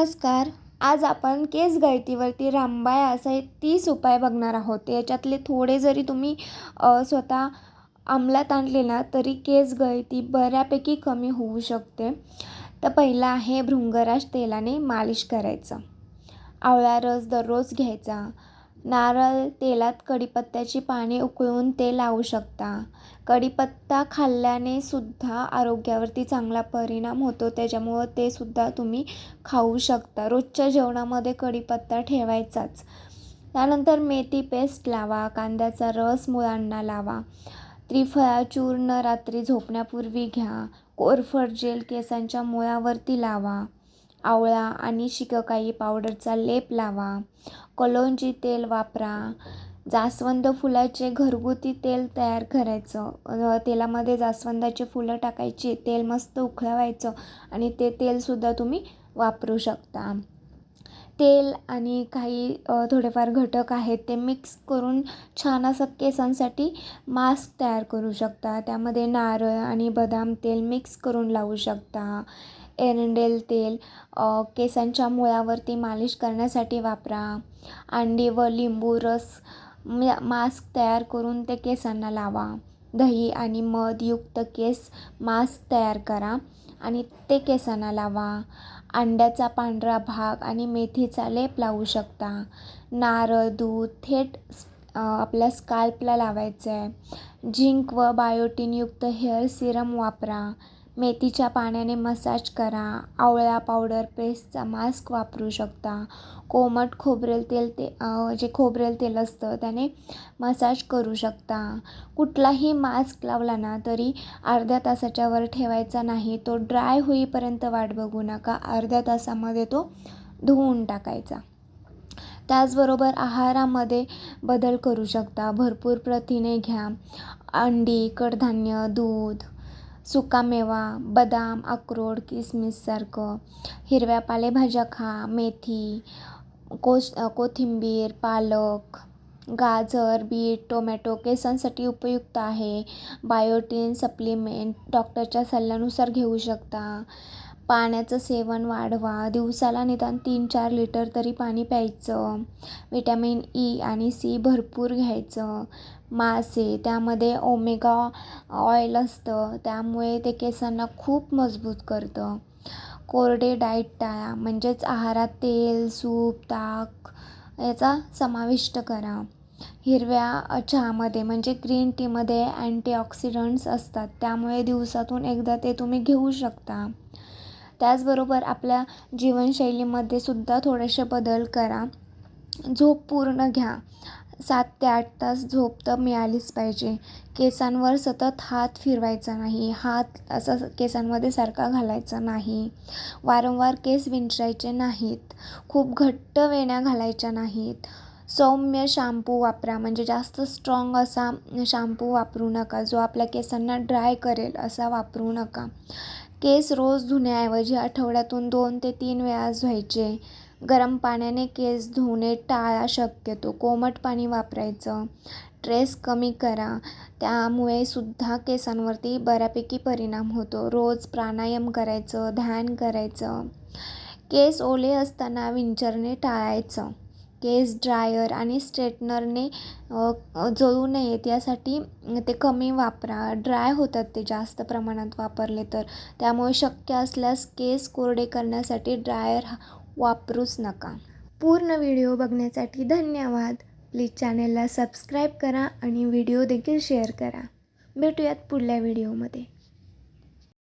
नमस्कार. आज आपण केस गळतीवरती रामबाय असे तीस उपाय बघणार आहोत. याच्यातले थोडे जरी तुम्ही स्वतः अंमलात आणले ना तरी केस गळती बऱ्यापैकी कमी होऊ शकते. तर पहिला आहे भृंगराज तेलाने मालिश करायचं. आवळा रस दररोज घ्यायचा. नारळ तेलात कढीपत्त्याची पाने उकळून ते लावू शकता. कढीपत्ता खाल्ल्याने सुद्धा आरोग्यावरती चांगला परिणाम होतो. त्याच्यामुळं ते सुद्धा तुम्ही खाऊ शकता. रोजच्या जेवणामध्ये कढीपत्ता ठेवायचाच. त्यानंतर मेथी पेस्ट लावा. कांद्याचा रस मुळांना लावा. त्रिफळा चूर्ण रात्री झोपण्यापूर्वी घ्या. कोरफड जेल केसांच्या मुळावरती लावा. आवळा आणि शिककाई पावडरचा लेप लावा. कलोंजी तेल वापरा. जास्वंद फुलाचे घरगुती तेल तयार करायचं. तेलामध्ये जास्वंदाचे फुलं टाकायची तेल मस्त उकळवायचं आणि ते तेलसुद्धा तुम्ही वापरू शकता. तेल आणि काही थोडेफार घटक आहेत ते मिक्स करून छान असं केसांसाठी मास्क तयार करू शकता. त्यामध्ये नारळ आणि बदाम तेल मिक्स करून लावू शकता. एरंडेल तेल केसांच्या मुळावरती मालिश करण्यासाठी वापरा. अंडी व लिंबू रस मास्क तयार करून ते केसांना लावा. दही आणि मधयुक्त केस मास्क तयार करा आणि ते केसांना लावा. अंड्याचा पांढरा भाग आणि मेथीचा लेप लावू शकता. नारळ दूध थेट आपल्या स्काल्पला लावायचं आहे झिंक व बायोटीनयुक्त हेअर सिरम वापरा. मेथीच्या पाण्याने मसाज करा. आवळा पावडर पेस्टचा मास्क वापरू शकता. कोमट खोबरेल तेल ते जे खोबरेल तेल असतं त्याने मसाज करू शकता. कुठलाही मास्क लावला ना तरी अर्ध्या तासाच्या वर ठेवायचा नाही. तो ड्राय होईपर्यंत वाट बघू नका. अर्ध्या तासामध्ये तो धुवून टाकायचा. त्याचबरोबर आहारामध्ये बदल करू शकता. भरपूर प्रथिने घ्या. अंडी कडधान्य दूध सुकामेवा बदाम अक्रोड किसमिससारखं हिरव्या पालेभाज्या खा मेथी कोस कोथिंबीर पालक गाजर बीट टोमॅटो केसांसाठी उपयुक्त आहे. बायोटीन सप्लिमेंट डॉक्टरच्या सल्ल्यानुसार घेऊ शकता. पाण्याचं सेवन वाढवा. दिवसाला निदान तीन चार लिटर तरी पाणी प्यायचं. विटॅमिन ई आणि सी भरपूर घ्यायचं. मासे त्यामध्ये ओमेगा ऑइल असतं. त्यामुळे ते केसांना खूप मजबूत करतं. कोरडे डाएट टाळा म्हणजेच आहारात तेल सूप ताक याचा समाविष्ट करा. हिरव्या चहामध्ये म्हणजे ग्रीन टीमध्ये अँटीऑक्सिडंट्स असतात. त्यामुळे दिवसातून एकदा ते तुम्ही घेऊ शकता. त्याचबरोबर आपल्या जीवनशैलीमध्ये सुद्धा थोडेसे बदल करा. झोप पूर्ण घ्या. सात ते आठ तास झोप तर मिळालीच पाहिजे. केसांवर सतत हात फिरवायचा नाही. हात असा केसांमध्ये सारखा घालायचा नाही. वारंवार केस विंचरायचे नाहीत. खूप घट्ट वेण्या घालायच्या नाहीत. सौम्य शॅम्पू वापरा. म्हणजे जास्त स्ट्रॉंग असा शॅम्पू वापरू नका. जो आपल्या केसांना ड्राय करेल असा वापरू नका. केस रोज धुण्याऐवजी आठवड्यातून दोन ते तीन वेळा धुवायचे. गरम पाण्याने केस धुणे टाळा शक्यतो. कोमट पाणी वापरायचं. ट्रेस कमी करा. त्यामुळे सुद्धा केसांवरती बऱ्यापैकी परिणाम होतो. रोज प्राणायाम करायचं ध्यान करायचं. केस ओले असताना विंचरणे टाळायचं. केस ड्रायर आणि स्ट्रेटनरने जळू नयेत यासाठी ते कमी वापरा. ड्राय होतात ते जास्त प्रमाणात वापरले तर. त्यामुळे शक्य असल्यास केस कोरडे करण्यासाठी ड्रायर वापरूच नका. पूर्ण व्हिडिओ बघण्यासाठी धन्यवाद. प्लीज चॅनेलला सबस्क्राईब करा आणि व्हिडिओ देखील शेअर करा. भेटूयात पुढल्या व्हिडिओमध्ये.